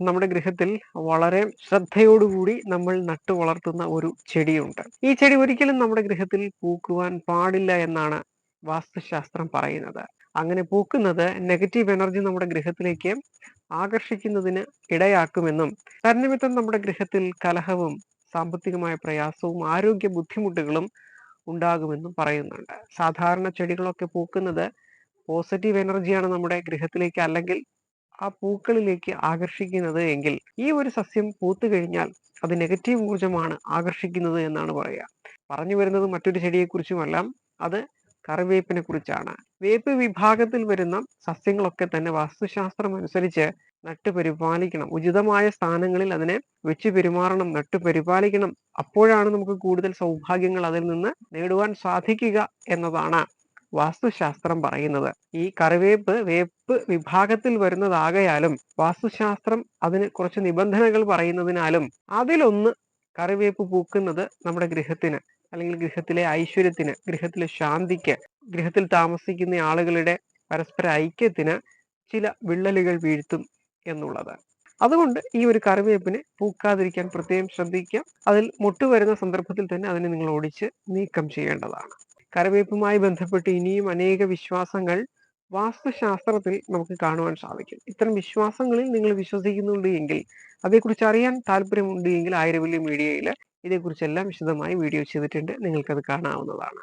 നമ്മുടെ ഗൃഹത്തിൽ വളരെ ശ്രദ്ധയോടുകൂടി നമ്മൾ നട്ടു വളർത്തുന്ന ഒരു ചെടിയുണ്ട്. ഈ ചെടി ഒരിക്കലും നമ്മുടെ ഗൃഹത്തിൽ പൂക്കുവാൻ പാടില്ല എന്നാണ് വാസ്തുശാസ്ത്രം പറയുന്നത്. അങ്ങനെ പൂക്കുന്നത് നെഗറ്റീവ് എനർജി നമ്മുടെ ഗൃഹത്തിലേക്ക് ആകർഷിക്കുന്നതിന് ഇടയാക്കുമെന്നും തന്നിമിത്തം നമ്മുടെ ഗൃഹത്തിൽ കലഹവും സാമ്പത്തികമായ പ്രയാസവും ആരോഗ്യ ബുദ്ധിമുട്ടുകളും ഉണ്ടാകുമെന്നും പറയുന്നുണ്ട്. സാധാരണ ചെടികളൊക്കെ പൂക്കുന്നത് പോസിറ്റീവ് എനർജിയാണ് നമ്മുടെ ഗൃഹത്തിലേക്ക് അല്ലെങ്കിൽ ആ പൂക്കളിലേക്ക് ആകർഷിക്കുന്നത് എങ്കിൽ ഈ ഒരു സസ്യം പൂത്തു കഴിഞ്ഞാൽ അത് നെഗറ്റീവ് ഊർജമാണ് ആകർഷിക്കുന്നത് എന്നാണ് പറയുക. പറഞ്ഞു വരുന്നത് മറ്റൊരു ചെടിയെക്കുറിച്ചുമല്ല അത് കറിവേപ്പിനെ കുറിച്ചാണ്. വേപ്പ് വിഭാഗത്തിൽ വരുന്ന സസ്യങ്ങളൊക്കെ തന്നെ വാസ്തുശാസ്ത്രം അനുസരിച്ച് നട്ടു പരിപാലിക്കണം. ഉചിതമായ സ്ഥാനങ്ങളിൽ അതിനെ വെച്ച് പെരുമാറണം നട്ടു പരിപാലിക്കണം. അപ്പോഴാണ് നമുക്ക് കൂടുതൽ സൗഭാഗ്യങ്ങൾ അതിൽ നിന്ന് നേടുവാൻ സാധിക്കുക എന്നതാണ് വാസ്തുശാസ്ത്രം പറയുന്നത്. ഈ കറിവേപ്പ് വേപ്പ് വിഭാഗത്തിൽ വരുന്നതാകയാലും വാസ്തുശാസ്ത്രം അതിന് കുറച്ച് നിബന്ധനകൾ പറയുന്നതിനാലും അതിലൊന്ന് കറിവേപ്പ് പൂക്കുന്നത് നമ്മുടെ ഗൃഹത്തിന് അല്ലെങ്കിൽ ഗൃഹത്തിലെ ഐശ്വര്യത്തിന് ഗൃഹത്തിലെ ശാന്തിക്ക് ഗൃഹത്തിൽ താമസിക്കുന്ന ആളുകളുടെ പരസ്പര ഐക്യത്തിന് ചില വിള്ളലുകൾ വീഴ്ത്തും എന്നുള്ളത്. അതുകൊണ്ട് ഈ ഒരു കറിവേപ്പിനെ പൂക്കാതിരിക്കാൻ പ്രത്യേകം ശ്രദ്ധിക്കുക. അതിൽ മുട്ടുവരുന്ന സന്ദർഭത്തിൽ തന്നെ അതിനെ നിങ്ങൾ ഓടിച്ച് നീക്കം ചെയ്യേണ്ടതാണ്. കറിവേപ്പുമായി ബന്ധപ്പെട്ട് ഇനിയും അനേക വിശ്വാസങ്ങൾ വാസ്തുശാസ്ത്രത്തിൽ നമുക്ക് കാണുവാൻ സാധിക്കും. ഇത്തരം വിശ്വാസങ്ങളിൽ നിങ്ങൾ വിശ്വസിക്കുന്നുണ്ട് എങ്കിൽ അതേക്കുറിച്ച് അറിയാൻ താല്പര്യമുണ്ട് എങ്കിൽ ആയിരവല്യ മീഡിയയിൽ ഇതേക്കുറിച്ചെല്ലാം വിശദമായി വീഡിയോ ചെയ്തിട്ടുണ്ട്. നിങ്ങൾക്കത് കാണാവുന്നതാണ്.